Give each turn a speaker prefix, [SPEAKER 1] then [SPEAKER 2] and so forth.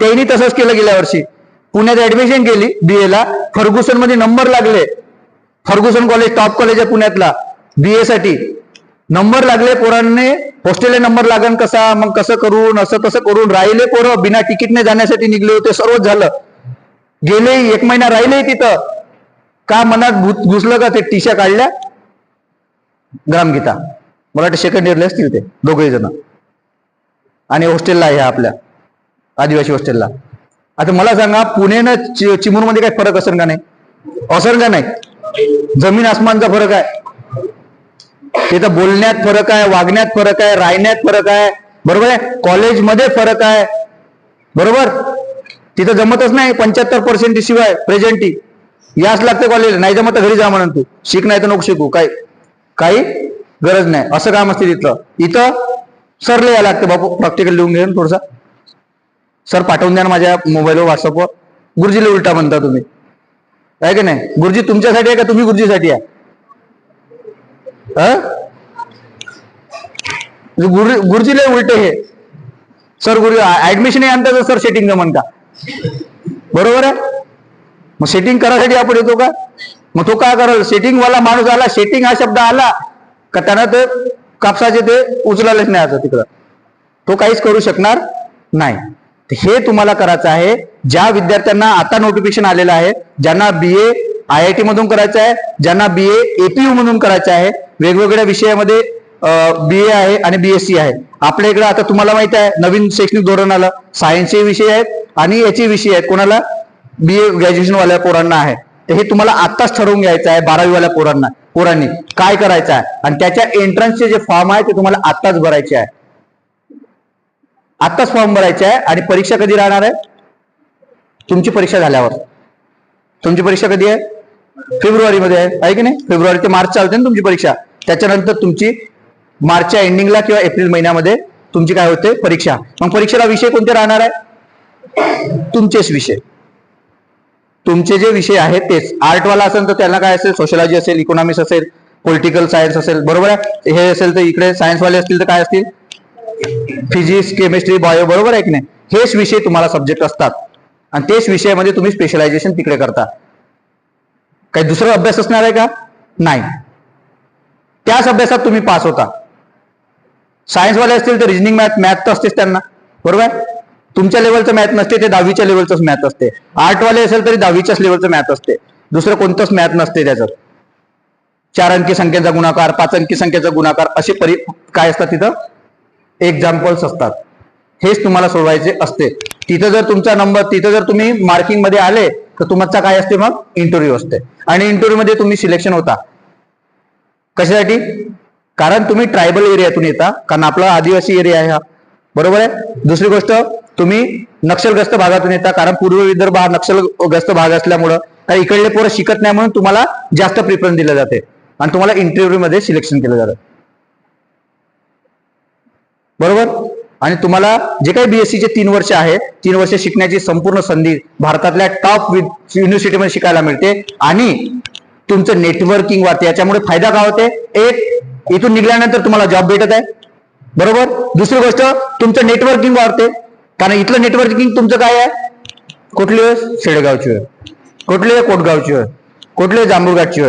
[SPEAKER 1] त्यांनी तसंच केलं गेल्या वर्षी. पुण्यात ऍडमिशन केली बीए ला. फर्गुसनमध्ये नंबर लागले. फर्गुसन कॉलेज टॉप कॉलेज आहे पुण्यातला. बीए साठी. नंबर लागले पोरांनी. हॉस्टेलला नंबर लागन कसा मग कसं करून असं कसं करून. राहिले पोरं बिना तिकीटने जाण्यासाठी निघले होते सर्वच झालं. गेले एक महिना राहिले तिथं. का मनात घुसलं का ते टीशा काढल्या? ग्रामगीता. मला वाटतं सेकंड इयरला असतील ते दोघे जण आणि हॉस्टेलला आहे आपल्या. आदिवासी हॉस्टेलला. आता मला सांगा पुणे न चिमूरमध्ये काय फरक असेल का नाही? असेल का नाही? जमीन आसमानचा फरक आहे. तिथं बोलण्यात फरक आहे वागण्यात फरक आहे राहण्यात फरक आहे. बरोबर आहे? कॉलेजमध्ये फरक आहे. बरोबर? तिथं जमतच नाही पंच्याहत्तर पर्सेंट शिवाय प्रेझेंटी याच लागते कॉलेज नाही जमत घरी जा म्हणून तू. शिक नाही तर नको शिकू काय काही गरज नाही. असं काम असते तिथलं. इथं सरले या लागते बापू प्रॅक्टिकल लिहून घेऊन थोडसा. सर पाठवून द्या ना माझ्या मोबाईलवर व्हॉट्सअपवर गुरुजीला उलटा म्हणता तुम्ही. आहे की नाही? गुरुजी तुमच्यासाठी आहे का तुम्ही गुरुजीसाठी आहे? म्हणजे गुरु गुरुजीला उलटे हे. सर गुरु ऍडमिशन आणता तर सर सेटिंग जमन का बरोबर आहे? मग सेटिंग करायसाठी आपण येतो का? मग तो काय करा सेटिंग वाला माणूस आला सेटिंग हा शब्द आला का त्यांना ते कापसाचे ते उचलायलाच नाही आता तिकडं. तो काहीच करू शकणार नाही. हे तुम्हाला करायचं आहे. ज्या विद्यार्थ्यांना आता नोटिफिकेशन आलेलं आहे ज्यांना B A I I T मधून करायचं आहे ज्यांना बीए एपीयू मधून करायचं आहे वेगवेगळ्या विषयामध्ये बी ए आहे आणि बीएससी आहे. आपल्या इकडे आता तुम्हाला माहीत आहे नवीन शैक्षणिक धोरण आलं सायन्सचे विषय आहेत आणि याचे विषय आहेत. कोणाला? बीए ए ग्रॅज्युएशनवाल्या पोरांना आहे. तर हे तुम्हाला आत्ताच ठरवून घ्यायचं आहे बारावीवाल्या पोरांना पोरांनी. काय करायचं आहे? आणि त्याच्या एंट्रन्सचे जे फॉर्म आहे ते तुम्हाला आत्ताच भरायचे आहे. आत्ताच फॉर्म भरायचा आहे आणि परीक्षा कधी राहणार आहे? तुमची परीक्षा झाल्यावर. तुमची परीक्षा कधी आहे? फेब्रुवारीमध्ये आहे आहे की नाही? फेब्रुवारी ते मार्च चालते ना तुमची परीक्षा. त्याच्यानंतर तुमची मार्चच्या एंडिंगला किंवा एप्रिल महिन्यामध्ये तुमची काय होते? परीक्षा. मग परीक्षेला विषय कोणते राहणार आहे? तुमचेच विषय. तुमचे जे विषय आहेत तेच. आर्टवाला असेल तर त्यांना काय असेल? सोशलॉजी असेल इकॉनॉमिक्स असेल पॉलिटिकल सायन्स असेल. बरोबर आहे? हे असेल तर इकडे सायन्सवाले असतील तर काय असतील? फिजिक्स केमिस्ट्री बायो बरोबर आहे की नाही? हेच विषय तुम्हाला सब्जेक्ट असतात. आणि तेच विषयामध्ये तुम्ही स्पेशलायझेशन तिकडे करता. काही दुसरा अभ्यास असणार आहे का? नाही. त्याच अभ्यासात तुम्ही पास होता. सायन्सवाले असतील तर रिजनिंग मॅथ मॅथ तर असतेच त्यांना. बरोबर आहे? तुमच्या लेवलचं मॅथ नसते ते दहावीच्या लेवलचंच मॅथ असते. आर्टवाले असेल तरी दहावीच्याच लेवलचं मॅथ असते. दुसरं कोणतंच मॅथ नसते त्याचं. चार अंकी संख्येचा गुणाकार पाच अंकी संख्येचा गुणाकार असे परि काय असतात तिथं? एक्झाम्पल्स असतात. हेच तुम्हाला सोडवायचे असते. तिथं जर तुमचा नंबर तिथं जर तुम्ही मार्किंगमध्ये आले तर तुमचा काय असते मग? इंटरव्ह्यू असते. आणि इंटरव्ह्यू मध्ये तुम्ही सिलेक्शन होता. कशासाठी? कारण तुम्ही ट्रायबल एरियातून येता. कारण आपला आदिवासी एरिया आहे हा. बरोबर आहे? दुसरी गोष्ट तुम्ही नक्षलग्रस्त भागातून येता. कारण पूर्व विदर्भ हा नक्षलग्रस्त भाग असल्यामुळं कारण इकडले पोरं शिकत नाही म्हणून तुम्हाला जास्त प्रिफरन्स दिलं जाते. आणि तुम्हाला इंटरव्ह्यू मध्ये सिलेक्शन केलं जातं. बरोबर? आणि तुम्हाला जे काही बीएससीचे तीन वर्ष आहे तीन वर्ष शिकण्याची संपूर्ण संधी भारतातल्या टॉप युनिव्हर्सिटीमध्ये शिकायला मिळते. आणि तुमचं नेटवर्किंग वाढते. याच्यामुळे फायदा काय होते? एक इथून निघाल्यानंतर तुम्हाला जॉब भेटत आहे. बरोबर? दुसरी गोष्ट तुमचं नेटवर्किंग वाढते. कारण इथलं नेटवर्किंग तुमचं काय आहे? कुठली? आहे शेडगावची. आहे कुठली? कोटगावची. आहे कुठली? आहे जांभूळगावची. आहे